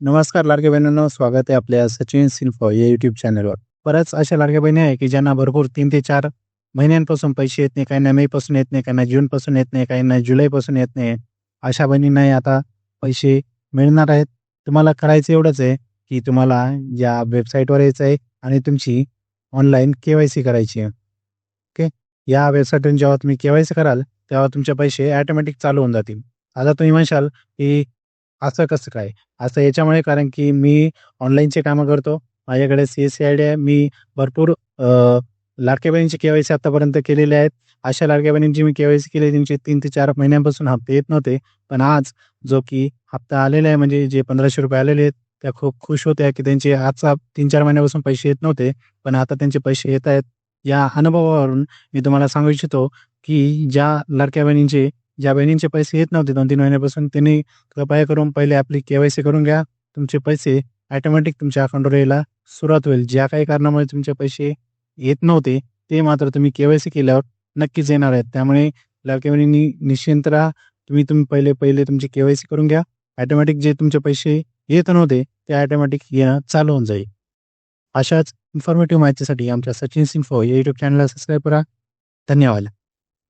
नमस्कार लाडक्या बहिणींनो स्वागत आहे आपल्या सचिन सिन्फो या युट्यूब चॅनलवर बऱ्याच अशा लाडक्या बहिणी आहे की ज्यांना भरपूर तीन ते चार महिन्यांपासून पैसे येत नाही काहींना मे पासून येत नाही काहींना जून पासून येत नाही काहींना जुलैपासून येत नाही. अशा बहिणींनाही आता पैसे मिळणार आहेत. तुम्हाला करायचं एवढंच आहे की तुम्हाला या वेबसाईटवर यायचं आहे आणि तुमची ऑनलाईन के वाय सी करायची आहे. ओके? या वेबसाईटवरून जेव्हा तुम्ही के वाय सी कराल तेव्हा तुमचे पैसे ॲटोमॅटिक चालू होऊन जातील. आता तुम्ही म्हणशाल की असं कसं काय? असं याच्यामुळे कारण की मी ऑनलाईनचे कामं करतो. माझ्याकडे C S C I D आहे. मी भरपूर लाडक्या बहिणींची केवायसी आतापर्यंत केलेले आहेत. अशा लाडक्या बहिणींची मी केवायसी सी केली. त्यांचे तीन ते चार महिन्यांपासून हप्ते येत नव्हते. पण आज जो की हप्ता आलेला आहे म्हणजे जे पंधराशे रुपये आलेले आहेत त्या खूप खुश होत्या की त्यांचे आजचा तीन चार महिन्यापासून पैसे येत नव्हते. पण आता त्यांचे पैसे येत आहेत. या अनुभवावरून मी तुम्हाला सांगू इच्छितो की ज्या लाडक्या बहिणींचे ज्या बहिणींचे पैसे येत नव्हते दोन तीन महिन्यापासून त्यांनी कृपया करून पहिले आपली केवायसी करून घ्या. तुमचे पैसे ॲटोमॅटिक तुमच्या अकाउंटवर यायला सुरुवात होईल. ज्या काही कारणामुळे तुमचे पैसे येत नव्हते ते मात्र तुम्ही केवायसी केल्यावर नक्कीच येणार आहेत. त्यामुळे लाडक्या बहिणींनी निश्चिंत राहा. तुम्ही तुम्ही पहिले पहिले तुमची केवायसी करून घ्या. ॲटोमॅटिक जे तुमचे पैसे येत नव्हते ते ॲटोमॅटिक येणं चालू होऊन जाईल. अशाच इन्फॉर्मेटिव्ह माहितीसाठी आमच्या सचिन सिंफो या यूट्यूब चॅनलला सबस्क्राईब करा. धन्यवाद.